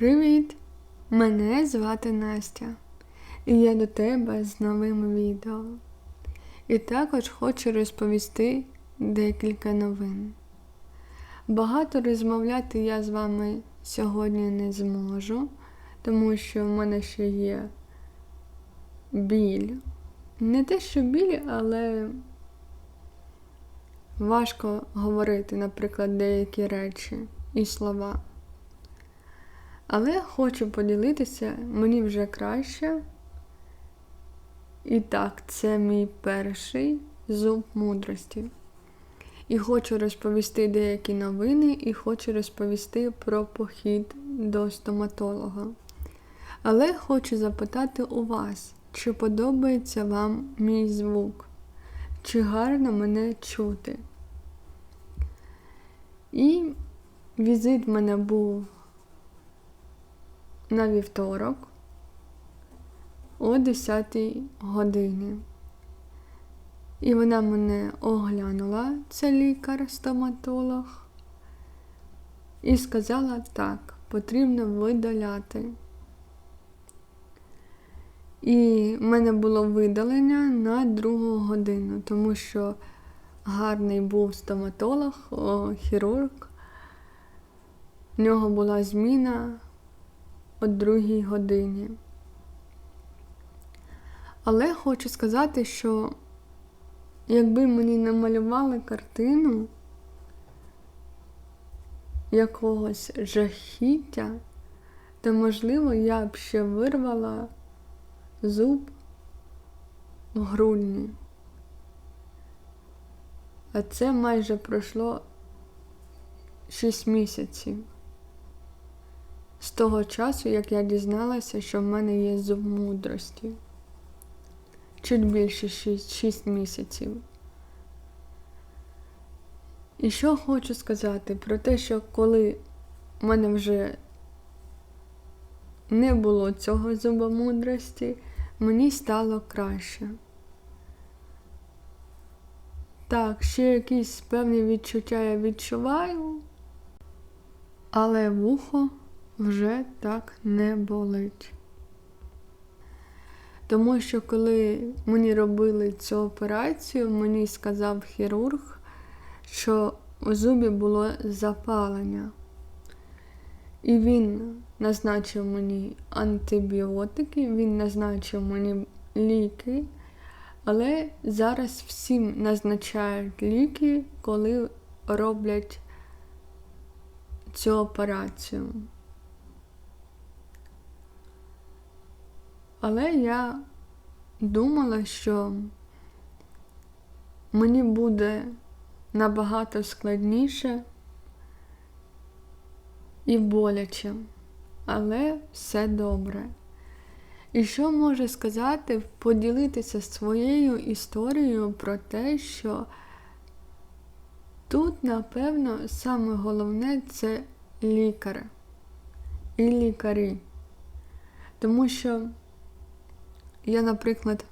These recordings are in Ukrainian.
Привіт! Мене звати Настя, і я до тебе з новим відео. І також хочу розповісти декілька новин. Багато розмовляти я з вами сьогодні не зможу, тому що в мене ще є біль. Не те, що біль, але важко говорити, наприклад, деякі речі і слова. Але хочу поділитися, мені вже краще. І так, це мій перший зуб мудрості. І хочу розповісти деякі новини, і хочу розповісти про похід до стоматолога. Але хочу запитати у вас, чи подобається вам мій звук, чи гарно мене чути. І візит в мене був на вівторок о 10 годині. І вона мене оглянула, це лікар-стоматолог, і сказала так, потрібно видаляти. І в мене було видалення на другу годину, тому що гарний був стоматолог, о, хірург. В нього була зміна о другій годині. Але хочу сказати, що якби мені намалювали картину якогось жахіття, то, можливо, я б ще вирвала зуб в грудні. А це майже пройшло 6 місяців з того часу, як я дізналася, що в мене є зуб мудрості. Чуть більше 6, 6 місяців. І що хочу сказати про те, що коли в мене вже не було цього зуба мудрості, мені стало краще. Так, ще якісь певні відчуття я відчуваю, але вухо вже так не болить. Тому що коли мені робили цю операцію, мені сказав хірург, що у зубі було запалення. І він назначив мені антибіотики, він назначив мені ліки, але зараз всім назначають ліки, коли роблять цю операцію. Але я думала, що мені буде набагато складніше і боляче, але все добре. І що можу сказати, поділитися своєю історією про те, що тут, напевно, саме головне це лікар і лікарі. Тому що я, наприклад,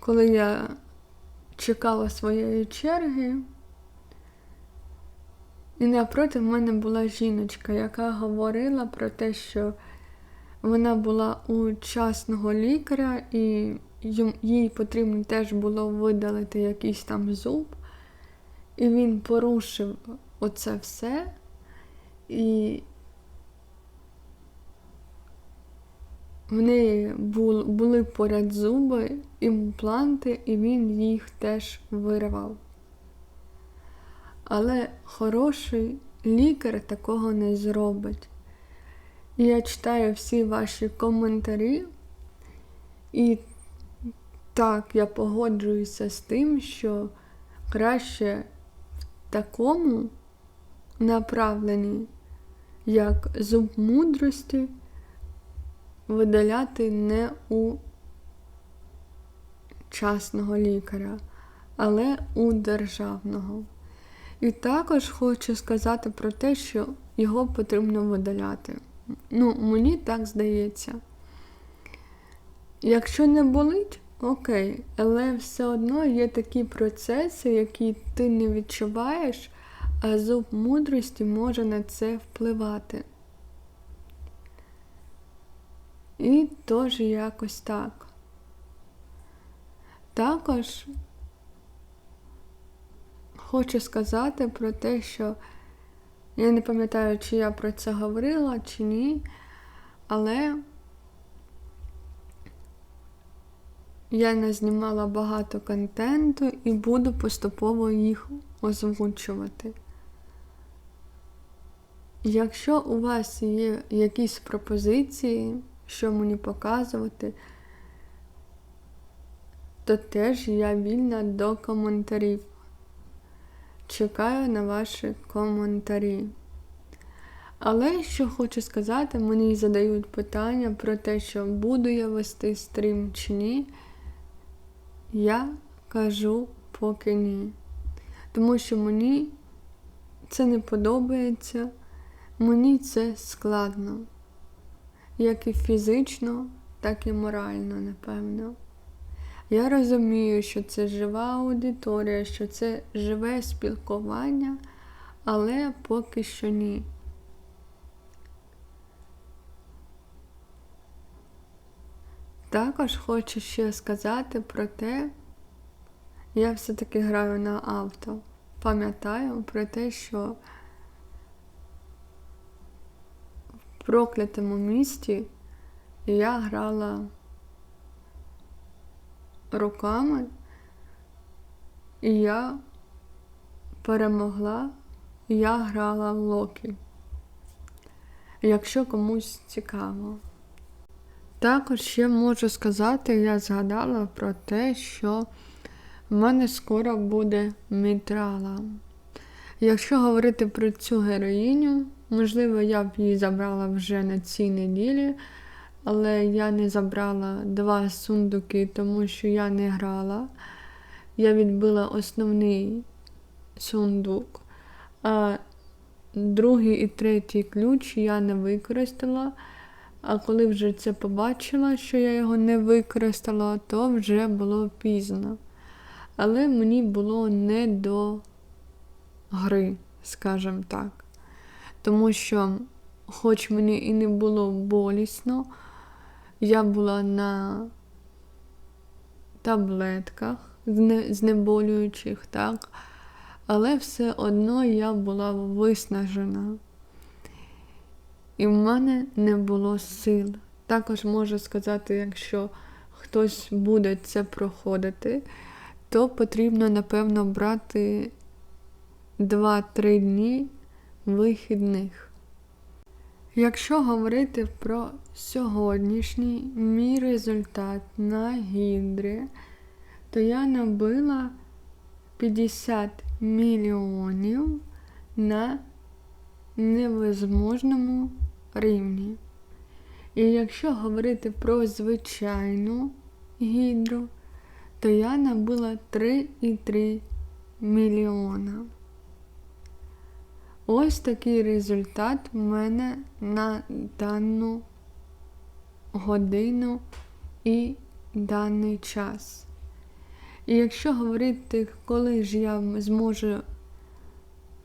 коли я чекала своєї черги, і напроти в мене була жіночка, яка говорила про те, що вона була у частного лікаря, і їй потрібно теж було видалити якийсь там зуб. І він порушив оце все. І в неї були поряд зуби, імпланти, і він їх теж вирвав. Але хороший лікар такого не зробить. Я читаю всі ваші коментарі, і так, я погоджуюся з тим, що краще в такому направленні, як зуб мудрості, видаляти не у частного лікаря, але у державного. І також хочу сказати про те, що його потрібно видаляти. Ну, мені так здається. Якщо не болить, окей, але все одно є такі процеси, які ти не відчуваєш, а зуб мудрості може на це впливати. І теж якось так. Також хочу сказати про те, що я не пам'ятаю, чи я про це говорила, чи ні, але я не знімала багато контенту і буду поступово їх озвучувати. Якщо у вас є якісь пропозиції, що мені показувати, то теж я вільна до коментарів. Чекаю на ваші коментарі. Але що хочу сказати, мені задають питання про те, що буду я вести стрім чи ні. Я кажу поки ні. Тому що мені це не подобається, мені це складно. Як і фізично, так і морально, напевно. Я розумію, що це жива аудиторія, що це живе спілкування, але поки що ні. Також хочу ще сказати про те, я все-таки граю на авто. Пам'ятаю про те, що в проклятому місті я грала руками, і я перемогла, я грала в Локі. Якщо комусь цікаво. Також ще можу сказати, я згадала про те, що в мене скоро буде мітрала. Якщо говорити про цю героїню, можливо, я б її забрала вже на цій неділі, але я не забрала два сундуки, тому що я не грала. Я відбила основний сундук, а другий і третій ключ я не використала. А коли вже це побачила, що я його не використала, то вже було пізно. Але мені було не до гри, скажімо так. Тому що, хоч мені і не було болісно, я була на таблетках знеболюючих, так, але все одно я була виснажена. І в мене не було сил. Також можу сказати, якщо хтось буде це проходити, то потрібно, напевно, брати 2-3 дні вихідних. Якщо говорити про сьогоднішній мій результат на гідрі, то я набила 50 мільйонів на невозможному рівні. І якщо говорити про звичайну гідру, то я набула 3,3 мільйона. Ось такий результат в мене на дану годину і даний час. І якщо говорити, коли ж я зможу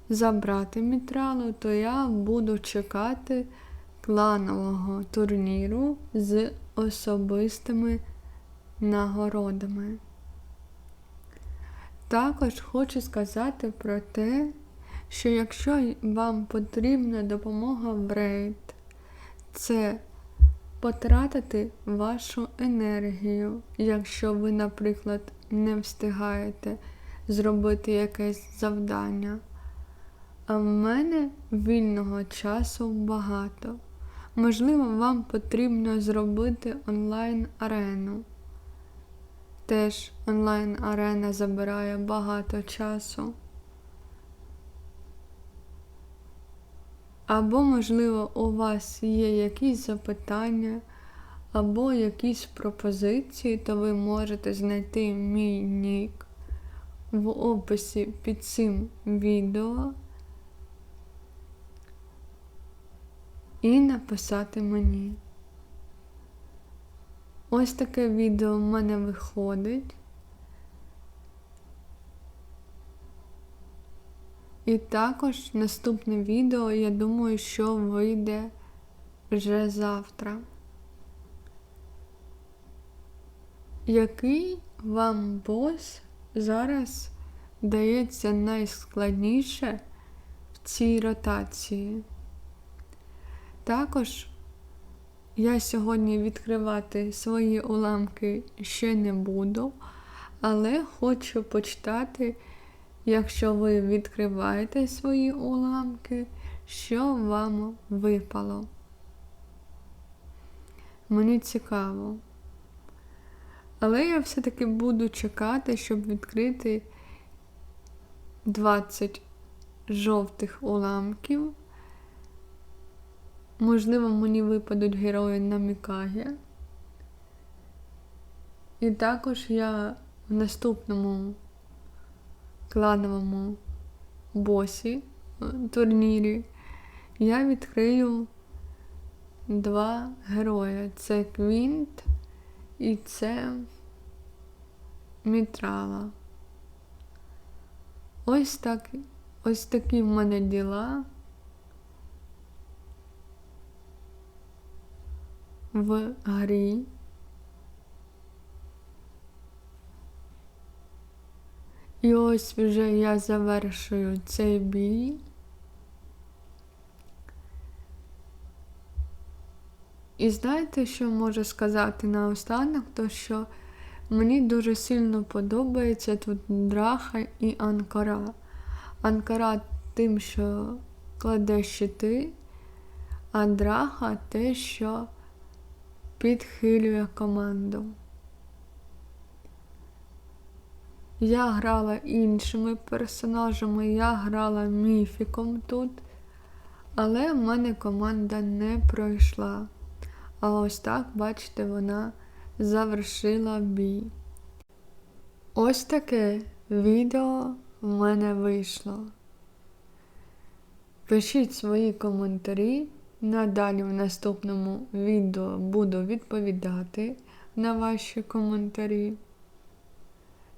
забрати мітралу, то я буду чекати кланового турніру з особистими нагородами. Також хочу сказати про те, що якщо вам потрібна допомога в рейд, це потратити вашу енергію, якщо ви, наприклад, не встигаєте зробити якесь завдання. А в мене вільного часу багато. Можливо, вам потрібно зробити онлайн-арену. Теж онлайн-арена забирає багато часу. Або, можливо, у вас є якісь запитання, або якісь пропозиції, то ви можете знайти мій нік в описі під цим відео. і написати мені. Ось таке відео в мене виходить. І також наступне відео, я думаю, що вийде вже завтра. Який вам бос зараз дається найскладніше в цій ротації? Також я сьогодні відкривати свої уламки ще не буду, але хочу почитати, якщо ви відкриваєте свої уламки, що вам випало. Мені цікаво. Але я все-таки буду чекати, щоб відкрити 20 жовтих уламків. Можливо, мені випадуть герої на Мікагі. І також я в наступному клановому босі турнірі я відкрию два герої. Це Квінт і це Мітрала. Ось так, ось такі в мене діла. в грі. І ось вже я завершую цей бій. І знаєте, що можу сказати наостанок, то що мені дуже сильно подобається тут драха і анкара. Анкара тим, що кладе щити, а драха те, що підхилює команду. Я грала іншими персонажами, я грала міфіком тут, але в мене команда не пройшла. А ось так, бачите, вона завершила бій. Ось таке відео в мене вийшло. Пишіть свої коментарі. Надалі в наступному відео буду відповідати на ваші коментарі.